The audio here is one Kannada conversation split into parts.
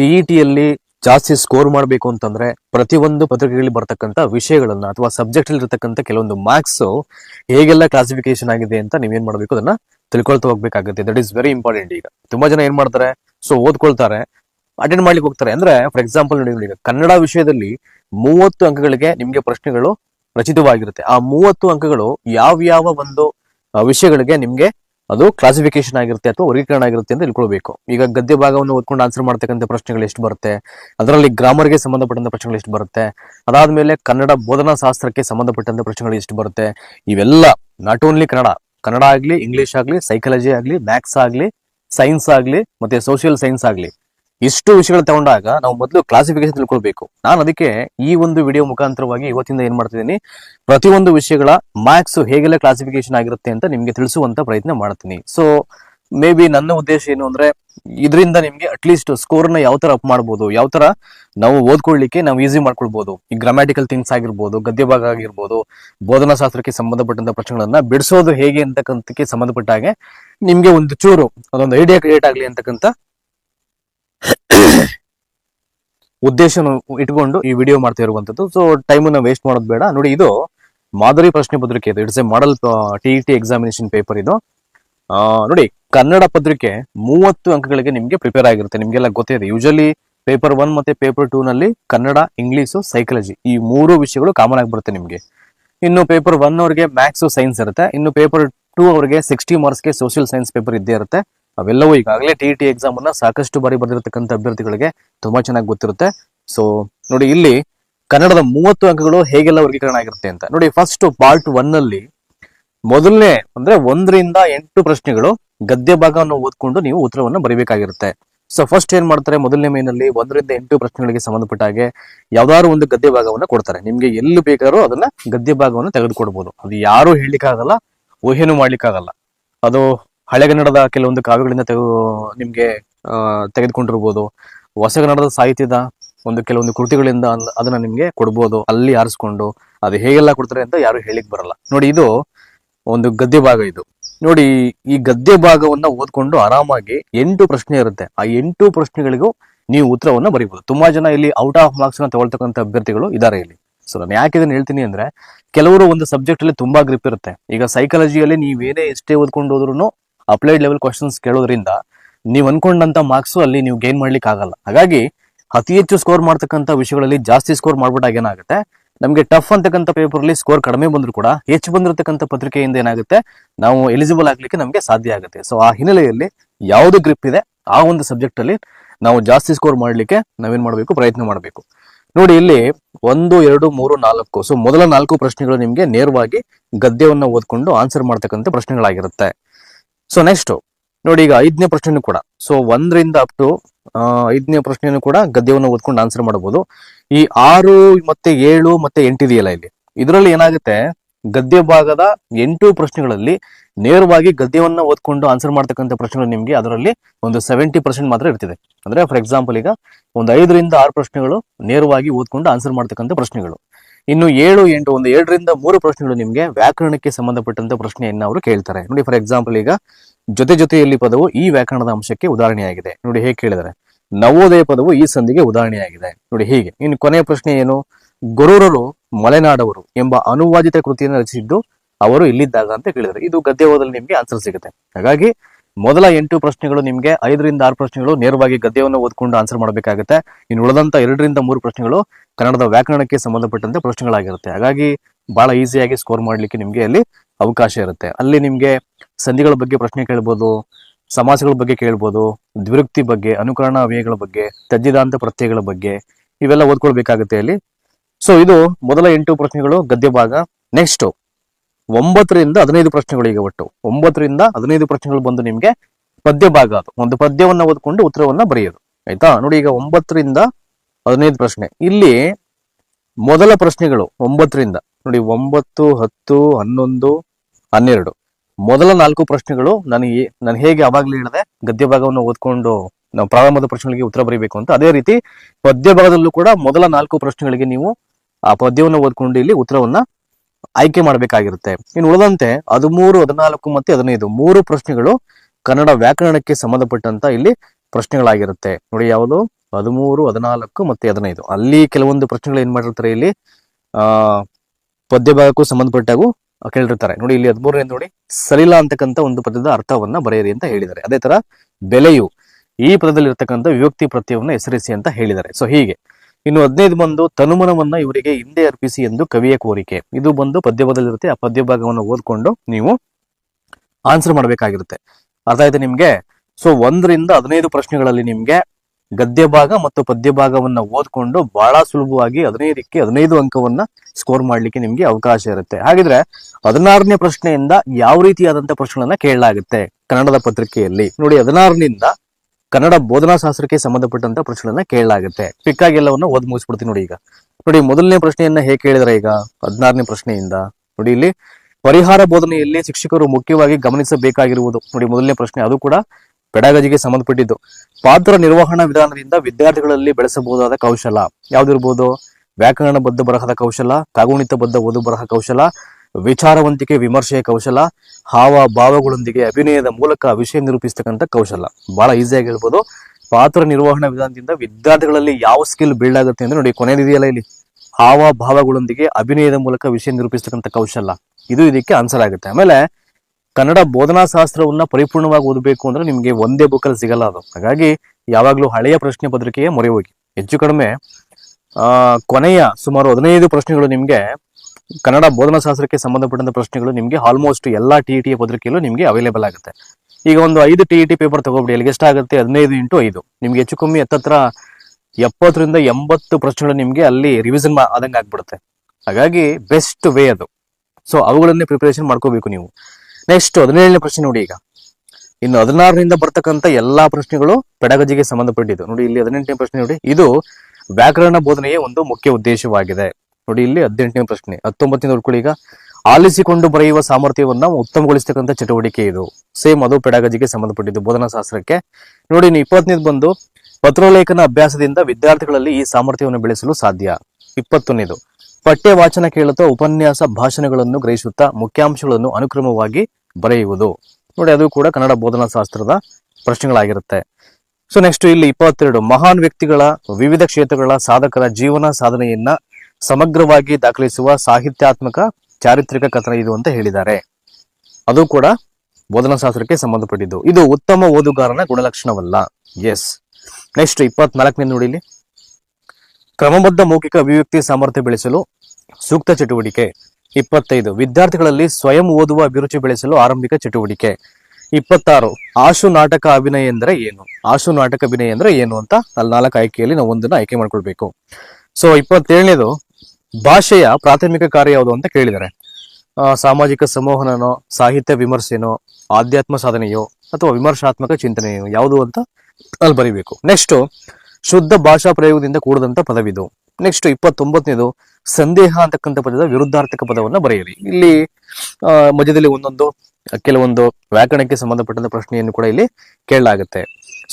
ಟಿಇಟಿಯಲ್ಲಿ ಜಾಸ್ತಿ ಸ್ಕೋರ್ ಮಾಡಬೇಕು ಅಂತಂದ್ರೆ ಪ್ರತಿಯೊಂದು ಪತ್ರಿಕೆಗಳಲ್ಲಿ ಬರ್ತಕ್ಕಂತ ವಿಷಯಗಳನ್ನ ಅಥವಾ ಸಬ್ಜೆಕ್ಟ್ ಅಲ್ಲಿ ಇರತಕ್ಕಂತ ಕೆಲವೊಂದು ಮಾರ್ಕ್ಸ್ ಹೇಗೆಲ್ಲ ಕ್ಲಾಸಿಫಿಕೇಶನ್ ಆಗಿದೆ ಅಂತ ನೀವೇನ್ ಮಾಡಬೇಕು ಅದನ್ನ ತಿಳ್ಕೊಳ್ತಾ ಹೋಗ್ಬೇಕಾಗುತ್ತೆ. ದಟ್ ಇಸ್ ವೆರಿ ಇಂಪಾರ್ಟೆಂಟ್ ಈಗ. ತುಂಬಾ ಜನ ಏನ್ ಮಾಡ್ತಾರೆ? ಸೊ ಓದ್ಕೊಳ್ತಾರೆ ಅಟೆಂಡ್ ಮಾಡ್ಲಿಕ್ಕೆ ಹೋಗ್ತಾರೆ. ಅಂದ್ರೆ ಫಾರ್ ಎಕ್ಸಾಂಪಲ್ ನೋಡಿ ಈಗ ಕನ್ನಡ ವಿಷಯದಲ್ಲಿ ಮೂವತ್ತು ಅಂಕಗಳಿಗೆ ನಿಮ್ಗೆ ಪ್ರಶ್ನೆಗಳು ರಚಿತವಾಗಿರುತ್ತೆ. ಆ ಮೂವತ್ತು ಅಂಕಗಳು ಯಾವ ಯಾವ ಒಂದು ವಿಷಯಗಳಿಗೆ ನಿಮ್ಗೆ ಅದು ಕ್ಲಾಸಿಫಿಕೇಶನ್ ಆಗಿರುತ್ತೆ ಅಥವಾ ವರ್ಗೀಕರಣ ಆಗಿರುತ್ತೆ ಅಂತ ತಿಳ್ಕೊಳ್ಬೇಕು. ಈಗ ಗದ್ಯ ಭಾಗವನ್ನು ಓದ್ಕೊಂಡು ಆನ್ಸರ್ ಮಾಡ್ತಕ್ಕಂಥ ಪ್ರಶ್ನೆಗಳು ಎಷ್ಟು ಬರುತ್ತೆ? ಅದರಲ್ಲಿ ಗ್ರಾಮರ್ಗೆ ಸಂಬಂಧಪಟ್ಟಂತ ಪ್ರಶ್ನೆಗಳು ಎಷ್ಟು ಬರುತ್ತೆ? ಅದಾದ್ಮೇಲೆ ಕನ್ನಡ ಬೋಧನಾ ಶಾಸ್ತ್ರಕ್ಕೆ ಸಂಬಂಧಪಟ್ಟಂತ ಪ್ರಶ್ನೆಗಳು ಎಷ್ಟು ಬರುತ್ತೆ? ಇವೆಲ್ಲ ನಾಟ್ ಓನ್ಲಿ ಕನ್ನಡ ಕನ್ನಡ ಆಗಲಿ ಇಂಗ್ಲಿಷ್ ಆಗಲಿ ಸೈಕಾಲಜಿ ಆಗಲಿ ಮ್ಯಾಥ್ಸ್ ಆಗಲಿ ಸೈನ್ಸ್ ಆಗಲಿ, ಮತ್ತೆ ಸೋಷಿಯಲ್ ಸೈನ್ಸ್ ಆಗ್ಲಿ ಇಷ್ಟು ವಿಷಯಗಳು ತಗೊಂಡಾಗ ನಾವು ಮೊದಲು ಕ್ಲಾಸಿಫಿಕೇಶನ್ ತಿಳ್ಕೊಳ್ಬೇಕು. ನಾನು ಅದಕ್ಕೆ ಈ ಒಂದು ವಿಡಿಯೋ ಮುಖಾಂತರವಾಗಿ ಇವತ್ತಿಂದ ಏನ್ ಮಾಡ್ತಿದ್ದೀನಿ, ಪ್ರತಿಯೊಂದು ವಿಷಯಗಳ ಮ್ಯಾಕ್ಸ್ ಹೇಗೆಲ್ಲ ಕ್ಲಾಸಿಫಿಕೇಶನ್ ಆಗಿರುತ್ತೆ ಅಂತ ನಿಮ್ಗೆ ತಿಳಿಸುವಂತ ಪ್ರಯತ್ನ ಮಾಡ್ತೀನಿ. ಸೊ ಮೇ ಬಿ ನನ್ನ ಉದ್ದೇಶ ಏನು ಅಂದ್ರೆ, ಇದರಿಂದ ನಿಮ್ಗೆ ಅಟ್ಲೀಸ್ಟ್ ಸ್ಕೋರ್ನ ಯಾವ ತರ ಅಪ್ ಮಾಡ್ಬೋದು, ಯಾವ ತರ ನಾವು ಓದ್ಕೊಳ್ಳಿಕ್ಕೆ ನಾವು ಈಸಿ ಮಾಡ್ಕೊಳ್ಬಹುದು ಈ ಗ್ರಾಮ್ಯಾಟಿಕಲ್ ಥಿಂಗ್ಸ್ ಆಗಿರ್ಬೋದು, ಗದ್ಯ ಭಾಗ ಆಗಿರ್ಬೋದು, ಬೋಧನಾ ಶಾಸ್ತ್ರಕ್ಕೆ ಸಂಬಂಧಪಟ್ಟಂತ ಪ್ರಶ್ನೆಗಳನ್ನ ಬಿಡಿಸೋದು ಹೇಗೆ ಅಂತಕ್ಕಂಥಕ್ಕೆ ಸಂಬಂಧಪಟ್ಟ ಹಾಗೆ ನಿಮ್ಗೆ ಒಂದು ಚೂರು ಅದೊಂದು ಐಡಿಯಾ ಕ್ರಿಯೇಟ್ ಆಗ್ಲಿ ಅಂತಕ್ಕಂಥ ಉದ್ದೇಶನ ಇಟ್ಕೊಂಡು ಈ ವಿಡಿಯೋ ಮಾಡ್ತಾ ಇರುವಂತದ್ದು ಸೊ ಟೈಮನ್ನ ವೇಸ್ಟ್ ಮಾಡೋದು ಬೇಡ. ನೋಡಿ, ಇದು ಮಾದರಿ ಪ್ರಶ್ನೆ ಪತ್ರಿಕೆ ಇದು. It's a model T T examination paper ಇದು. ನೋಡಿ, ಕನ್ನಡ ಪತ್ರಿಕೆ ಮೂವತ್ತು ಅಂಕಗಳಿಗೆ ನಿಮ್ಗೆ ಪ್ರಿಪೇರ್ ಆಗಿರುತ್ತೆ. ನಿಮ್ಗೆಲ್ಲ ಗೊತ್ತೇ ಇದೆ. ಯೂಶಲಿ ಪೇಪರ್ ಒನ್ ಮತ್ತೆ ಪೇಪರ್ ಟೂ ನಲ್ಲಿ ಕನ್ನಡ ಇಂಗ್ಲಿಷ್ ಸೈಕಾಲಜಿ ಈ ಮೂರು ವಿಷಯಗಳು ಕಾಮನ್ ಆಗಿ ಬರುತ್ತೆ ನಿಮ್ಗೆ. ಇನ್ನು ಪೇಪರ್ ಒನ್ ಅವ್ರಿಗೆ ಮ್ಯಾಥ್ಸ್ ಸೈನ್ಸ್ ಇರುತ್ತೆ. ಇನ್ನು ಪೇಪರ್ ಟೂ ಅವ್ರಿಗೆ ಸಿಕ್ಸ್ಟಿ ಮಾರ್ಕ್ಸ್ಗೆ ಸೋಷಿಯಲ್ ಸೈನ್ಸ್ ಪೇಪರ್ ಇದ್ದೇ ಇರುತ್ತೆ. ಅವೆಲ್ಲವೂ ಈಗಾಗಲೇ ಟಿ ಟಿ ಎಕ್ಸಾಮ್ ಅನ್ನ ಸಾಕಷ್ಟು ಬಾರಿ ಬರೆದಿರತಕ್ಕಂಥ ಅಭ್ಯರ್ಥಿಗಳಿಗೆ ತುಂಬಾ ಚೆನ್ನಾಗಿ ಗೊತ್ತಿರುತ್ತೆ. ಸೊ ನೋಡಿ ಇಲ್ಲಿ ಕನ್ನಡದ ಮೂವತ್ತು ಅಂಕಗಳು ಹೇಗೆಲ್ಲ ವರ್ಗೀಕರಣ ಆಗಿರುತ್ತೆ ಅಂತ. ನೋಡಿ ಫಸ್ಟ್ ಪಾರ್ಟ್ ಒನ್ ಅಲ್ಲಿ ಮೊದಲನೇ ಅಂದ್ರೆ ಒಂದರಿಂದ ಎಂಟು ಪ್ರಶ್ನೆಗಳು ಗದ್ಯ ಭಾಗವನ್ನು ಓದ್ಕೊಂಡು ನೀವು ಉತ್ತರವನ್ನು ಬರೀಬೇಕಾಗಿರುತ್ತೆ. ಸೊ ಫಸ್ಟ್ ಏನ್ ಮಾಡ್ತಾರೆ? ಮೊದಲನೇ ಮೇನಲ್ಲಿ ಒಂದರಿಂದ ಎಂಟು ಪ್ರಶ್ನೆಗಳಿಗೆ ಸಂಬಂಧಪಟ್ಟ ಹಾಗೆ ಯಾವ್ದಾದ್ರು ಒಂದು ಗದ್ಯ ಭಾಗವನ್ನು ಕೊಡ್ತಾರೆ. ನಿಮ್ಗೆ ಎಲ್ಲಿ ಬೇಕಾದ್ರೂ ಅದನ್ನ ಗದ್ಯ ಭಾಗವನ್ನು ತೆಗೆದುಕೊಡ್ಬೋದು. ಅದು ಯಾರು ಹೇಳಲಿಕ್ಕಾಗಲ್ಲ, ಊಹೆನೂ ಮಾಡ್ಲಿಕ್ಕಾಗಲ್ಲ. ಅದು ಹಳೆಗನ್ನಡದ ಕೆಲವೊಂದು ಕಾವ್ಯಗಳಿಂದ ತೆಗೆ ನಿಮ್ಗೆ ತೆಗೆದುಕೊಂಡಿರ್ಬೋದು. ಹೊಸಗನ್ನಡದ ಸಾಹಿತ್ಯದ ಒಂದು ಕೆಲವೊಂದು ಕೃತಿಗಳಿಂದ ಅದನ್ನ ನಿಮ್ಗೆ ಕೊಡ್ಬೋದು, ಅಲ್ಲಿ ಆರಿಸ್ಕೊಂಡು. ಅದು ಹೇಗೆಲ್ಲ ಕೊಡ್ತಾರೆ ಅಂತ ಯಾರು ಹೇಳಿಕ್ ಬರಲ್ಲ. ನೋಡಿ, ಇದು ಒಂದು ಗದ್ಯ ಭಾಗ ಇದು. ನೋಡಿ, ಈ ಗದ್ಯ ಭಾಗವನ್ನ ಓದ್ಕೊಂಡು ಆರಾಮಾಗಿ ಎಂಟು ಪ್ರಶ್ನೆ ಇರುತ್ತೆ. ಆ ಎಂಟು ಪ್ರಶ್ನೆಗಳಿಗೂ ನೀವು ಉತ್ತರವನ್ನ ಬರೀಬಹುದು ತುಂಬಾ ಜನ ಇಲ್ಲಿ ಔಟ್ ಆಫ್ ಮಾರ್ಕ್ಸ್ನ ತಗೊಳ್ತಕ್ಕಂಥ ಅಭ್ಯರ್ಥಿಗಳು ಇದಾರೆ ಇಲ್ಲಿ. ಸೊ ನಾನು ಯಾಕೆ ಇದನ್ನ ಹೇಳ್ತೀನಿ ಅಂದ್ರೆ, ಕೆಲವರು ಒಂದು ಸಬ್ಜೆಕ್ಟ್ ಅಲ್ಲಿ ತುಂಬಾ ಗ್ರಿಪ್ ಇರುತ್ತೆ. ಈಗ ಸೈಕಾಲಜಿಯಲ್ಲಿ ನೀವೇನೇ ಎಷ್ಟೇ ಓದ್ಕೊಂಡು ಹೋದ್ರು ಅಪ್ಲೈಡ್ ಲೆವೆಲ್ ಕ್ವಶನ್ಸ್ ಕೇಳೋದ್ರಿಂದ ನೀವು ಅನ್ಕೊಂಡಂತ ಮಾರ್ಕ್ಸ್ ಅಲ್ಲಿ ನೀವು ಗೇನ್ ಮಾಡ್ಲಿಕ್ಕೆ ಆಗಲ್ಲ. ಹಾಗಾಗಿ ಅತಿ ಹೆಚ್ಚು ಸ್ಕೋರ್ ಮಾಡ್ತಕ್ಕಂತ ವಿಷಯಗಳಲ್ಲಿ ಜಾಸ್ತಿ ಸ್ಕೋರ್ ಮಾಡ್ಬಿಟ್ಟಾಗ ಏನಾಗುತ್ತೆ? ನಮಗೆ ಟಫ್ ಅಂತಕ್ಕಂಥ ಪೇಪರ್ ಅಲ್ಲಿ ಸ್ಕೋರ್ ಕಡಿಮೆ ಬಂದ್ರು ಕೂಡ ಹೆಚ್ಚು ಬಂದಿರತಕ್ಕಂಥ ಪತ್ರಿಕೆಯಿಂದ ಏನಾಗುತ್ತೆ? ನಾವು ಎಲಿಜಿಬಲ್ ಆಗ್ಲಿಕ್ಕೆ ನಮಗೆ ಸಾಧ್ಯ ಆಗುತ್ತೆ. ಸೊ ಆ ಹಿನ್ನೆಲೆಯಲ್ಲಿ ಯಾವ್ದು ಗ್ರಿಪ್ ಇದೆ, ಆ ಒಂದು ಸಬ್ಜೆಕ್ಟ್ ಅಲ್ಲಿ ನಾವು ಜಾಸ್ತಿ ಸ್ಕೋರ್ ಮಾಡ್ಲಿಕ್ಕೆ ನಾವೇನ್ ಮಾಡಬೇಕು? ಪ್ರಯತ್ನ ಮಾಡಬೇಕು. ನೋಡಿ, ಇಲ್ಲಿ ಒಂದು, ಎರಡು, ಮೂರು, ನಾಲ್ಕು. ಸೊ ಮೊದಲ ನಾಲ್ಕು ಪ್ರಶ್ನೆಗಳು ನಿಮಗೆ ನೇರವಾಗಿ ಗದ್ಯವನ್ನ ಓದ್ಕೊಂಡು ಆನ್ಸರ್ ಮಾಡ್ತಕ್ಕಂಥ ಪ್ರಶ್ನೆಗಳಾಗಿರುತ್ತೆ. ಸೊ ನೆಕ್ಸ್ಟ್ ನೋಡಿ ಈಗ ಐದನೇ ಪ್ರಶ್ನೆನೂ ಕೂಡ. ಸೊ ಒಂದರಿಂದ ಅಪ್ ಟು ಐದನೇ ಪ್ರಶ್ನೆನೂ ಕೂಡ ಗದ್ಯವನ್ನು ಓದ್ಕೊಂಡು ಆನ್ಸರ್ ಮಾಡಬಹುದು. ಈ ಆರು ಮತ್ತೆ ಏಳು ಮತ್ತೆ ಎಂಟಿದೆಯಲ್ಲ ಇಲ್ಲಿ. ಇದರಲ್ಲಿ ಏನಾಗುತ್ತೆ? ಗದ್ಯ ಭಾಗದ ಎಂಟು ಪ್ರಶ್ನೆಗಳಲ್ಲಿ ನೇರವಾಗಿ ಗದ್ಯವನ್ನ ಓದ್ಕೊಂಡು ಆನ್ಸರ್ ಮಾಡ್ತಕ್ಕಂಥ ಪ್ರಶ್ನೆಗಳು ನಿಮ್ಗೆ ಅದರಲ್ಲಿ ಒಂದು ಸೆವೆಂಟಿ ಪರ್ಸೆಂಟ್ ಮಾತ್ರ ಇರ್ತಿದೆ. ಅಂದ್ರೆ ಫಾರ್ ಎಕ್ಸಾಂಪಲ್ ಈಗ ಒಂದು ಐದರಿಂದ ಆರು ಪ್ರಶ್ನೆಗಳು ನೇರವಾಗಿ ಓದ್ಕೊಂಡು ಆನ್ಸರ್ ಮಾಡ್ತಕ್ಕಂಥ ಪ್ರಶ್ನೆಗಳು. ಇನ್ನು ಏಳು ಎಂಟು ಒಂದು ಏಳರಿಂದ ಮೂರು ಪ್ರಶ್ನೆಗಳು ನಿಮಗೆ ವ್ಯಾಕರಣಕ್ಕೆ ಸಂಬಂಧಪಟ್ಟಂತ ಪ್ರಶ್ನೆಯನ್ನ ಅವರು ಕೇಳ್ತಾರೆ. ನೋಡಿ ಫಾರ್ ಎಕ್ಸಾಂಪಲ್ ಈಗ ಜೊತೆ ಜೊತೆಯಲ್ಲಿ ಪದವು ಈ ವ್ಯಾಕರಣದ ಅಂಶಕ್ಕೆ ಉದಾಹರಣೆಯಾಗಿದೆ. ನೋಡಿ, ಹೇಗೆ ಕೇಳಿದರೆ, ನವೋದಯ ಪದವು ಈ ಸಂಧಿಗೆ ಉದಾಹರಣೆಯಾಗಿದೆ. ನೋಡಿ, ಹೀಗೆ. ಇನ್ನು ಕೊನೆಯ ಪ್ರಶ್ನೆ ಏನು? ಗೊರೂರರು ಮಲೆನಾಡವರು ಎಂಬ ಅನುವಾದಿತ ಕೃತಿಯನ್ನು ರಚಿಸಿದ್ದು ಅವರು ಇಲ್ಲಿದ್ದಾಗ ಅಂತ ಕೇಳಿದರು, ಇದು ಗದ್ಯವಾದಲ್ಲಿ ನಿಮಗೆ ಆನ್ಸರ್ ಸಿಗುತ್ತೆ. ಹಾಗಾಗಿ ಮೊದಲ ಎಂಟು ಪ್ರಶ್ನೆಗಳು ನಿಮ್ಗೆ, ಐದರಿಂದ ಆರು ಪ್ರಶ್ನೆಗಳು ನೇರವಾಗಿ ಗದ್ಯವನ್ನು ಓದ್ಕೊಂಡು ಆನ್ಸರ್ ಮಾಡಬೇಕಾಗುತ್ತೆ. ಇನ್ನು ಉಳಿದಂತ ಎರಡರಿಂದ ಮೂರು ಪ್ರಶ್ನೆಗಳು ಕನ್ನಡದ ವ್ಯಾಕರಣಕ್ಕೆ ಸಂಬಂಧಪಟ್ಟಂತೆ ಪ್ರಶ್ನೆಗಳಾಗಿರುತ್ತೆ. ಹಾಗಾಗಿ ಬಹಳ ಈಸಿಯಾಗಿ ಸ್ಕೋರ್ ಮಾಡ್ಲಿಕ್ಕೆ ನಿಮಗೆ ಅಲ್ಲಿ ಅವಕಾಶ ಇರುತ್ತೆ. ಅಲ್ಲಿ ನಿಮಗೆ ಸಂಧಿಗಳ ಬಗ್ಗೆ ಪ್ರಶ್ನೆ ಕೇಳ್ಬೋದು, ಸಮಾಸಗಳ ಬಗ್ಗೆ ಕೇಳ್ಬೋದು, ದ್ವಿರುಕ್ತಿ ಬಗ್ಗೆ, ಅನುಕರಣ ವ್ಯಯಗಳ ಬಗ್ಗೆ ತಜ್ಜಿದಾಂತ ಪ್ರತ್ಯಯಗಳ ಬಗ್ಗೆ ಇವೆಲ್ಲ ಓದ್ಕೊಳ್ಬೇಕಾಗುತ್ತೆ ಅಲ್ಲಿ. ಸೊ ಇದು ಮೊದಲ ಎಂಟು ಪ್ರಶ್ನೆಗಳು ಗದ್ಯ ಭಾಗ ನೆಕ್ಸ್ಟ್ ಒಂಬತ್ತರಿಂದ ಹದಿನೈದು ಪ್ರಶ್ನೆಗಳು ಈಗ ಒಟ್ಟು. ಒಂಬತ್ತರಿಂದ ಹದಿನೈದು ಪ್ರಶ್ನೆಗಳು ಬಂದು ನಿಮ್ಗೆ ಪದ್ಯ ಭಾಗ ಅದು. ಒಂದು ಪದ್ಯವನ್ನ ಓದ್ಕೊಂಡು ಉತ್ತರವನ್ನ ಬರೆಯೋದು. ಆಯ್ತಾ? ನೋಡಿ ಈಗ ಒಂಬತ್ತರಿಂದ ಹದಿನೈದು ಪ್ರಶ್ನೆ. ಇಲ್ಲಿ ಮೊದಲ ಪ್ರಶ್ನೆಗಳು ಒಂಬತ್ತರಿಂದ. ನೋಡಿ ಒಂಬತ್ತು, ಹತ್ತು, ಹನ್ನೊಂದು, ಹನ್ನೆರಡು. ಮೊದಲ ನಾಲ್ಕು ಪ್ರಶ್ನೆಗಳು ನನಗೆ ನಾನು ಹೇಗೆ ಅವಾಗ್ಲೇ ಹೇಳಿದೆ ಗದ್ಯ ಭಾಗವನ್ನು ಓದ್ಕೊಂಡು ನಾವು ಪ್ರಾರಂಭದ ಪ್ರಶ್ನೆಗಳಿಗೆ ಉತ್ತರ ಬರೀಬೇಕು ಅಂತ. ಅದೇ ರೀತಿ ಪದ್ಯ ಭಾಗದಲ್ಲೂ ಕೂಡ ಮೊದಲ ನಾಲ್ಕು ಪ್ರಶ್ನೆಗಳಿಗೆ ನೀವು ಆ ಪದ್ಯವನ್ನು ಓದ್ಕೊಂಡು ಇಲ್ಲಿ ಉತ್ತರವನ್ನ ಆಯ್ಕೆ ಮಾಡಬೇಕಾಗಿರುತ್ತೆ. ಇನ್ನು ಉಳಿದಂತೆ ಹದಿಮೂರು, ಹದಿನಾಲ್ಕು ಮತ್ತೆ ಹದಿನೈದು ಮೂರು ಪ್ರಶ್ನೆಗಳು ಕನ್ನಡ ವ್ಯಾಕರಣಕ್ಕೆ ಸಂಬಂಧಪಟ್ಟಂತ ಇಲ್ಲಿ ಪ್ರಶ್ನೆಗಳಾಗಿರುತ್ತೆ. ನೋಡಿ ಯಾವುದು? ಹದಿಮೂರು, ಹದಿನಾಲ್ಕು ಮತ್ತೆ ಹದಿನೈದು. ಅಲ್ಲಿ ಕೆಲವೊಂದು ಪ್ರಶ್ನೆಗಳು ಏನ್ ಮಾಡಿರ್ತಾರೆ ಇಲ್ಲಿ? ಆ, ಪದ್ಯ ಭಾಗಕ್ಕೂ ಸಂಬಂಧಪಟ್ಟಾಗೂ ಕೇಳಿರ್ತಾರೆ. ನೋಡಿ ಇಲ್ಲಿ ಹದಿಮೂರನೇ ನೋಡಿ ಸಲಿಲ ಅಂತಕ್ಕಂತ ಒಂದು ಪದದ ಅರ್ಥವನ್ನ ಬರೆಯಿರಿ ಅಂತ ಹೇಳಿದ್ದಾರೆ. ಅದೇ ತರ ಬೆಲೆಯು ಈ ಪದದಲ್ಲಿ ಇರತಕ್ಕಂತ ವಿಭಕ್ತಿ ಪ್ರತ್ಯವನ್ನ ಹೆಸರಿಸಿ ಅಂತ ಹೇಳಿದ್ದಾರೆ. ಸೊ ಹೀಗೆ. ಇನ್ನು ಹದಿನೈದು ಬಂದು ತನುಮನವನ್ನ ಇವರಿಗೆ ಹಿಂದೆ ಅರ್ಪಿಸಿ ಎಂದು ಕವಿಯ ಕೋರಿಕೆ. ಇದು ಬಂದು ಪದ್ಯ ಭಾಗದಲ್ಲಿರುತ್ತೆ ಆ ಪದ್ಯ ಭಾಗವನ್ನು ಓದ್ಕೊಂಡು ನೀವು ಆನ್ಸರ್ ಮಾಡಬೇಕಾಗಿರುತ್ತೆ. ಅರ್ಥ ಆಯ್ತು ನಿಮ್ಗೆ? ಸೊ ಒಂದರಿಂದ ಹದಿನೈದು ಪ್ರಶ್ನೆಗಳಲ್ಲಿ ನಿಮ್ಗೆ ಗದ್ಯ ಭಾಗ ಮತ್ತು ಪದ್ಯ ಭಾಗವನ್ನ ಓದ್ಕೊಂಡು ಬಹಳ ಸುಲಭವಾಗಿ ಹದಿನೈದಕ್ಕೆ ಹದಿನೈದು ಅಂಕವನ್ನ ಸ್ಕೋರ್ ಮಾಡ್ಲಿಕ್ಕೆ ನಿಮ್ಗೆ ಅವಕಾಶ ಇರುತ್ತೆ. ಹಾಗಿದ್ರೆ ಹದಿನಾರನೇ ಪ್ರಶ್ನೆಯಿಂದ ಯಾವ ರೀತಿಯಾದಂತಹ ಪ್ರಶ್ನೆಗಳನ್ನ ಕೇಳಲಾಗುತ್ತೆ ಕನ್ನಡದ ಪತ್ರಿಕೆಯಲ್ಲಿ? ನೋಡಿ ಹದಿನಾರನಿಂದ ಕನ್ನಡ ಬೋಧನಾ ಶಾಸ್ತ್ರಕ್ಕೆ ಸಂಬಂಧಪಟ್ಟಂತ ಪ್ರಶ್ನೆಗಳನ್ನ ಕೇಳಲಾಗುತ್ತೆ. ಪಿಕ್ ಆಗಿ ಎಲ್ಲವನ್ನ ಓದ್ ಮುಗಿಸ್ಬಿಡ್ತೀನಿ ನೋಡಿ ಈಗ. ನೋಡಿ, ಮೊದಲನೇ ಪ್ರಶ್ನೆಯನ್ನ ಹೇಗೆ ಕೇಳಿದ್ರೆ ಈಗ? ಹದಿನಾರನೇ ಪ್ರಶ್ನೆಯಿಂದ. ನೋಡಿ, ಇಲ್ಲಿ ಪರಿಹಾರ ಬೋಧನೆಯಲ್ಲಿ ಶಿಕ್ಷಕರು ಮುಖ್ಯವಾಗಿ ಗಮನಿಸಬೇಕಾಗಿರುವುದು. ನೋಡಿ, ಮೊದಲನೇ ಪ್ರಶ್ನೆ ಅದು ಕೂಡ ಪೆಡಾಗಜಿಗೆ ಸಂಬಂಧಪಟ್ಟಿದ್ದು. ಪಾತ್ರ ನಿರ್ವಹಣಾ ವಿಧಾನದಿಂದ ವಿದ್ಯಾರ್ಥಿಗಳಲ್ಲಿ ಬೆಳೆಸಬಹುದಾದ ಕೌಶಲ. ಯಾವ್ದಿರ್ಬೋದು? ವ್ಯಾಕರಣಬದ್ಧ ಬರಹದ ಕೌಶಲ, ಕಾಗುಣಿತಬದ್ಧ ಓದು ಬರಹ ಕೌಶಲ ವಿಚಾರವಂತಿಕೆ ವಿಮರ್ಶೆಯ ಕೌಶಲ ಹಾವ ಭಾವಗಳೊಂದಿಗೆ ಅಭಿನಯದ ಮೂಲಕ ವಿಷಯ ನಿರೂಪಿಸ್ತಕ್ಕಂಥ ಕೌಶಲ. ಬಹಳ ಈಸಿಯಾಗಿ ಹೇಳ್ಬೋದು. ಪಾತ್ರ ನಿರ್ವಹಣಾ ವಿಧಾನದಿಂದ ವಿದ್ಯಾರ್ಥಿಗಳಲ್ಲಿ ಯಾವ ಸ್ಕಿಲ್ ಬಿಲ್ಡ್ ಆಗುತ್ತೆ ಅಂದ್ರೆ ನೋಡಿ ಕೊನೆಯದಿದೆಯಲ್ಲ ಇಲ್ಲಿ. ಹಾವ ಭಾವಗಳೊಂದಿಗೆ ಅಭಿನಯದ ಮೂಲಕ ವಿಷಯ ನಿರೂಪಿಸ್ತಕ್ಕಂಥ ಕೌಶಲ. ಇದು ಇದಕ್ಕೆ ಆನ್ಸರ್ ಆಗುತ್ತೆ. ಆಮೇಲೆ ಕನ್ನಡ ಬೋಧನಾ ಶಾಸ್ತ್ರವನ್ನ ಪರಿಪೂರ್ಣವಾಗಿ ಓದಬೇಕು ಅಂದ್ರೆ ನಿಮ್ಗೆ ಒಂದೇ ಬುಕ್ಕಲ್ಲಿ ಸಿಗಲ್ಲ ಅದು. ಹಾಗಾಗಿ ಯಾವಾಗ್ಲೂ ಹಳೆಯ ಪ್ರಶ್ನೆ ಪತ್ರಿಕೆಯೇ ಮೊರೆ ಹೋಗಿ. ಹೆಚ್ಚು ಕಡಿಮೆ ಕೊನೆಯ ಸುಮಾರು ಹದಿನೈದು ಪ್ರಶ್ನೆಗಳು ನಿಮ್ಗೆ ಕನ್ನಡ ಬೋಧನಾ ಶಾಸ್ತ್ರಕ್ಕೆ ಸಂಬಂಧಪಟ್ಟಂತ ಪ್ರಶ್ನೆಗಳು ನಿಮಗೆ ಆಲ್ಮೋಸ್ಟ್ ಎಲ್ಲ ಟಿ ಟಿ ಪತ್ರಿಕೆಯಲ್ಲೂ ನಿಮಗೆ ಅವೈಲೇಬಲ್ ಆಗುತ್ತೆ. ಈಗ ಒಂದು ಐದು ಟಿ ಟಿ ಪೇಪರ್ ತಗೋಬಿಡಿ ಅಲ್ಲಿಗೆ ಎಷ್ಟಾಗುತ್ತೆ ಹದಿನೈದು ಇಂಟು ಐದು. ನಿಮ್ಗೆ ಹೆಚ್ಚು ಕಮ್ಮಿ ಹತ್ತತ್ರ ಎಪ್ಪತ್ತರಿಂದ ಎಂಬತ್ತು ಪ್ರಶ್ನೆಗಳು ನಿಮಗೆ ಅಲ್ಲಿ ರಿವಿಷನ್ ಆದಂಗೆ ಆಗ್ಬಿಡುತ್ತೆ. ಹಾಗಾಗಿ ಬೆಸ್ಟ್ ವೇ ಅದು. ಸೊ ಅವುಗಳನ್ನೇ ಪ್ರಿಪರೇಷನ್ ಮಾಡ್ಕೋಬೇಕು ನೀವು. ನೆಕ್ಸ್ಟ್ ಹದಿನೇಳನೇ ಪ್ರಶ್ನೆ ನೋಡಿ ಈಗ. ಇನ್ನು ಹದಿನಾರರಿಂದ ಬರ್ತಕ್ಕಂಥ ಎಲ್ಲಾ ಪ್ರಶ್ನೆಗಳು ಪೆಡಗಜಿಗೆ ಸಂಬಂಧಪಟ್ಟಿದ್ದು. ನೋಡಿ, ಇಲ್ಲಿ ಹದಿನೆಂಟನೇ ಪ್ರಶ್ನೆ ನೋಡಿ. ಇದು ವ್ಯಾಕರಣ ಬೋಧನೆಯ ಒಂದು ಮುಖ್ಯ ಉದ್ದೇಶವಾಗಿದೆ. ನೋಡಿ, ಇಲ್ಲಿ ಹದಿನೆಂಟನೇ ಪ್ರಶ್ನೆ. ಹತ್ತೊಂಬತ್ತನೇ ನೋಡ್ಕೊಳ್ಳಿ ಈಗ. ಆಲಿಸಿಕೊಂಡು ಬರೆಯುವ ಸಾಮರ್ಥ್ಯವನ್ನ ಉತ್ತಮಗೊಳಿಸ್ತಕ್ಕಂಥ ಚಟುವಟಿಕೆ ಇದು. ಸೇಮ್ ಅದು ಪೆಡಾಗಜಿಗೆ ಸಂಬಂಧಪಟ್ಟಿದ್ದು ಬೋಧನಾ ಶಾಸ್ತ್ರಕ್ಕೆ ನೋಡಿ, ಇನ್ನು ಇಪ್ಪತ್ತನೇದು ಬಂದು, ಪತ್ರೋಲೇಖನ ಅಭ್ಯಾಸದಿಂದ ವಿದ್ಯಾರ್ಥಿಗಳಲ್ಲಿ ಈ ಸಾಮರ್ಥ್ಯವನ್ನು ಬೆಳೆಸಲು ಸಾಧ್ಯ. ಇಪ್ಪತ್ತೊಂದನೇದು. ಪಠ್ಯ ವಾಚನ ಕೇಳುತ್ತಾ ಉಪನ್ಯಾಸ ಭಾಷಣಗಳನ್ನು ಗ್ರಹಿಸುತ್ತಾ ಮುಖ್ಯಾಂಶಗಳನ್ನು ಅನುಕ್ರಮವಾಗಿ ಬರೆಯುವುದು. ನೋಡಿ, ಅದು ಕೂಡ ಕನ್ನಡ ಬೋಧನಾ ಶಾಸ್ತ್ರದ ಪ್ರಶ್ನೆಗಳಾಗಿರುತ್ತೆ. ಸೊ, ನೆಕ್ಸ್ಟ್ ಇಲ್ಲಿ ಇಪ್ಪತ್ತೆರಡು. ಮಹಾನ್ ವ್ಯಕ್ತಿಗಳ ವಿವಿಧ ಕ್ಷೇತ್ರಗಳ ಸಾಧಕರ ಜೀವನ ಸಾಧನೆಯನ್ನ ಸಮಗ್ರವಾಗಿ ದಾಖಲಿಸುವ ಸಾಹಿತ್ಯಾತ್ಮಕ ಚಾರಿತ್ರಿಕ ಕಥನ ಇದು ಅಂತ ಹೇಳಿದ್ದಾರೆ. ಅದು ಕೂಡ ಬೋಧನಾ ಶಾಸ್ತ್ರಕ್ಕೆ ಸಂಬಂಧಪಟ್ಟಿದ್ದು. ಇದು ಉತ್ತಮ ಓದುಗಾರನ ಗುಣಲಕ್ಷಣವಲ್ಲ. ಎಸ್ ನೆಕ್ಸ್ಟ್ ಇಪ್ಪತ್ನಾಲ್ಕನೇ ನೋಡಿಲಿ. ಕ್ರಮಬದ್ಧ ಮೌಖಿಕ ಅಭಿವ್ಯಕ್ತಿ ಸಾಮರ್ಥ್ಯ ಬೆಳೆಸಲು ಸೂಕ್ತ ಚಟುವಟಿಕೆ. ಇಪ್ಪತ್ತೈದು. ವಿದ್ಯಾರ್ಥಿಗಳಲ್ಲಿ ಸ್ವಯಂ ಓದುವ ಅಭಿರುಚಿ ಬೆಳೆಸಲು ಆರಂಭಿಕ ಚಟುವಟಿಕೆ. ಇಪ್ಪತ್ತಾರು. ಆಶು ನಾಟಕ ಅಭಿನಯ ಎಂದರೆ ಏನು? ಆಶು ನಾಟಕ ಅಭಿನಯ ಅಂದ್ರೆ ಏನು ಅಂತ ಅಲ್ಲಿ ನಾಲ್ಕು ಆಯ್ಕೆಯಲ್ಲಿ ನಾವು ಒಂದನ್ನು ಆಯ್ಕೆ ಮಾಡ್ಕೊಳ್ಬೇಕು. ಸೊ ಇಪ್ಪತ್ತೇಳನೇದು. ಭಾಷೆಯ ಪ್ರಾಥಮಿಕ ಕಾರ್ಯ ಯಾವುದು ಅಂತ ಕೇಳಿದ್ದಾರೆ ಸಾಮಾಜಿಕ ಸಂವಹನನೋ, ಸಾಹಿತ್ಯ ವಿಮರ್ಶೆನೋ, ಆಧ್ಯಾತ್ಮ ಸಾಧನೆಯೋ ಅಥವಾ ವಿಮರ್ಶಾತ್ಮಕ ಚಿಂತನೆಯೋ ಯಾವುದು ಅಂತ ಅಲ್ಲಿ ಬರಿಬೇಕು. ನೆಕ್ಸ್ಟ್ ಶುದ್ಧ ಭಾಷಾ ಪ್ರಯೋಗದಿಂದ ಕೂಡದಂತ ಪದವಿದು. ನೆಕ್ಸ್ಟ್ ಇಪ್ಪತ್ತೊಂಬತ್ತನೇದು, ಸಂದೇಹ ಅಂತಕ್ಕಂಥ ಪದದ ವಿರುದ್ಧಾರ್ಥಕ ಪದವನ್ನ ಬರೆಯಿರಿ. ಇಲ್ಲಿ ಮಧ್ಯದಲ್ಲಿ ಒಂದೊಂದು, ಕೆಲವೊಂದು ವ್ಯಾಕರಣಕ್ಕೆ ಸಂಬಂಧಪಟ್ಟಂತ ಪ್ರಶ್ನೆಯನ್ನು ಕೂಡ ಇಲ್ಲಿ ಕೇಳಲಾಗುತ್ತೆ.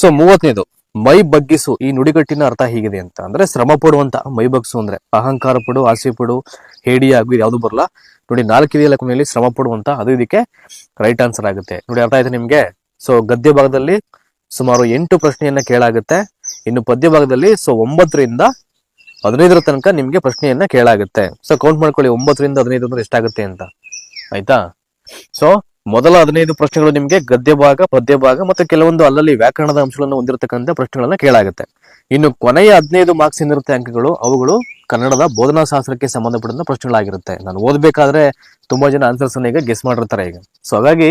ಸೊ ಮೂವತ್ತನೇದು ಮೈ ಬಗ್ಗಿಸು, ಈ ನುಡಿಗಟ್ಟಿನ ಅರ್ಥ ಹೀಗಿದೆ ಅಂತ ಅಂದ್ರೆ ಶ್ರಮ ಪಡುವಂತ, ಮೈ ಬಗ್ಸು ಅಂದ್ರೆ ಅಹಂಕಾರ ಪಡು, ಆಸೆ ಪಡು, ಹೇಡಿ ಆಗು ಬರಲ್ಲ. ನೋಡಿ ನಾಲ್ಕಿದೆಯಲ್ಲ ಕೊನೆಯಲ್ಲಿ ಶ್ರಮ ಪಡುವಂತ, ಅದು ಇದಕ್ಕೆ ರೈಟ್ ಆನ್ಸರ್ ಆಗುತ್ತೆ. ನೋಡಿ, ಅರ್ಥ ಆಯ್ತು ನಿಮ್ಗೆ? ಸೊ ಗದ್ಯ ಭಾಗದಲ್ಲಿ ಸುಮಾರು ಎಂಟು ಪ್ರಶ್ನೆಯನ್ನ ಕೇಳಾಗುತ್ತೆ. ಇನ್ನು ಪದ್ಯ ಭಾಗದಲ್ಲಿ ಸೊ ಒಂಬತ್ತರಿಂದ ಹದಿನೈದರ ತನಕ ನಿಮ್ಗೆ ಪ್ರಶ್ನೆಯನ್ನ ಕೇಳಾಗುತ್ತೆ. ಸೊ ಕೌಂಟ್ ಮಾಡ್ಕೊಳ್ಳಿ, ಒಂಬತ್ತರಿಂದ ಹದಿನೈದು ಅಂದ್ರೆ ಎಷ್ಟಾಗುತ್ತೆ ಅಂತ. ಆಯ್ತಾ? ಸೊ ಮೊದಲ ಹದಿನೈದು ಪ್ರಶ್ನೆಗಳು ನಿಮಗೆ ಗದ್ಯ ಭಾಗ ಪದ್ಯ ಭಾಗ ಮತ್ತು ಕೆಲವೊಂದು ಅಲ್ಲಲ್ಲಿ ವ್ಯಾಕರಣದ ಅಂಶಗಳನ್ನು ಹೊಂದಿರತಕ್ಕಂಥ ಪ್ರಶ್ನೆಗಳನ್ನ ಕೇಳಾಗುತ್ತೆ. ಇನ್ನು ಕೊನೆಯ ಹದಿನೈದು ಮಾರ್ಕ್ಸ್ ಏನಿರುತ್ತೆ ಅಂಕಗಳು, ಅವುಗಳು ಕನ್ನಡದ ಬೋಧನಾ ಶಾಸ್ತ್ರಕ್ಕೆ ಸಂಬಂಧಪಟ್ಟಂತ ಪ್ರಶ್ನೆಗಳಾಗಿರುತ್ತೆ. ನಾನು ಓದ್ಬೇಕಾದ್ರೆ ತುಂಬಾ ಜನ ಆನ್ಸರ್ಸ್ ಅನ್ನ ಈಗ ಗೆಸ್ ಮಾಡಿರ್ತಾರೆ ಈಗ. ಸೊ ಹಾಗಾಗಿ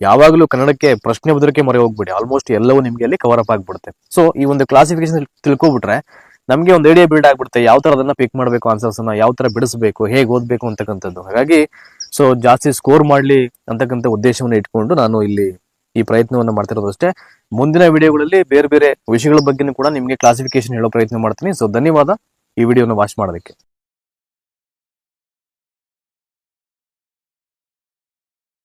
ಯಾವಾಗಲೂ ಕನ್ನಡಕ್ಕೆ ಪ್ರಶ್ನೆ ಬದಲಿಕೆ ಮೊರೆ ಹೋಗ್ಬಿಡಿ. ಆಲ್ಮೋಸ್ಟ್ ಎಲ್ಲವೂ ನಿಮಗೆ ಅಲ್ಲಿ ಕವರ್ ಅಪ್ ಆಗ್ಬಿಡುತ್ತೆ. ಸೊ ಈ ಒಂದು ಕ್ಲಾಸಿಫಿಕೇಶನ್ ತಿಳ್ಕೊಬಿಟ್ರೆ ನಮ್ಗೆ ಒಂದು ಐಡಿಯಾ ಬಿಲ್ಡ್ ಆಗ್ಬಿಡುತ್ತೆ. ಯಾವ ತರ ಅದನ್ನ ಪಿಕ್ ಮಾಡಬೇಕು ಆನ್ಸರ್ಸ್ ಅನ್ನ, ಯಾವ ತರ ಬಿಡಿಸಬೇಕು, ಹೇಗೆ ಓದ್ಬೇಕು ಅಂತಕ್ಕಂಥದ್ದು. ಹಾಗಾಗಿ ಸೊ ಜಾಸ್ತಿ ಸ್ಕೋರ್ ಮಾಡಲಿ ಅಂತಕ್ಕಂಥ ಉದ್ದೇಶವನ್ನು ಇಟ್ಕೊಂಡು ನಾನು ಇಲ್ಲಿ ಈ ಪ್ರಯತ್ನವನ್ನು ಮಾಡ್ತಿರೋದು ಅಷ್ಟೇ ಮುಂದಿನ ವಿಡಿಯೋಗಳಲ್ಲಿ ಬೇರೆ ಬೇರೆ ವಿಷಯಗಳ ಬಗ್ಗೆನೂ ಕೂಡ ನಿಮಗೆ ಕ್ಲಾಸಿಫಿಕೇಶನ್ ಹೇಳೋ ಪ್ರಯತ್ನ ಮಾಡ್ತೀನಿ. ಸೊ ಧನ್ಯವಾದ. ಈ ವಿಡಿಯೋನ ವಾಚ್ ಮಾಡೋದಕ್ಕೆ.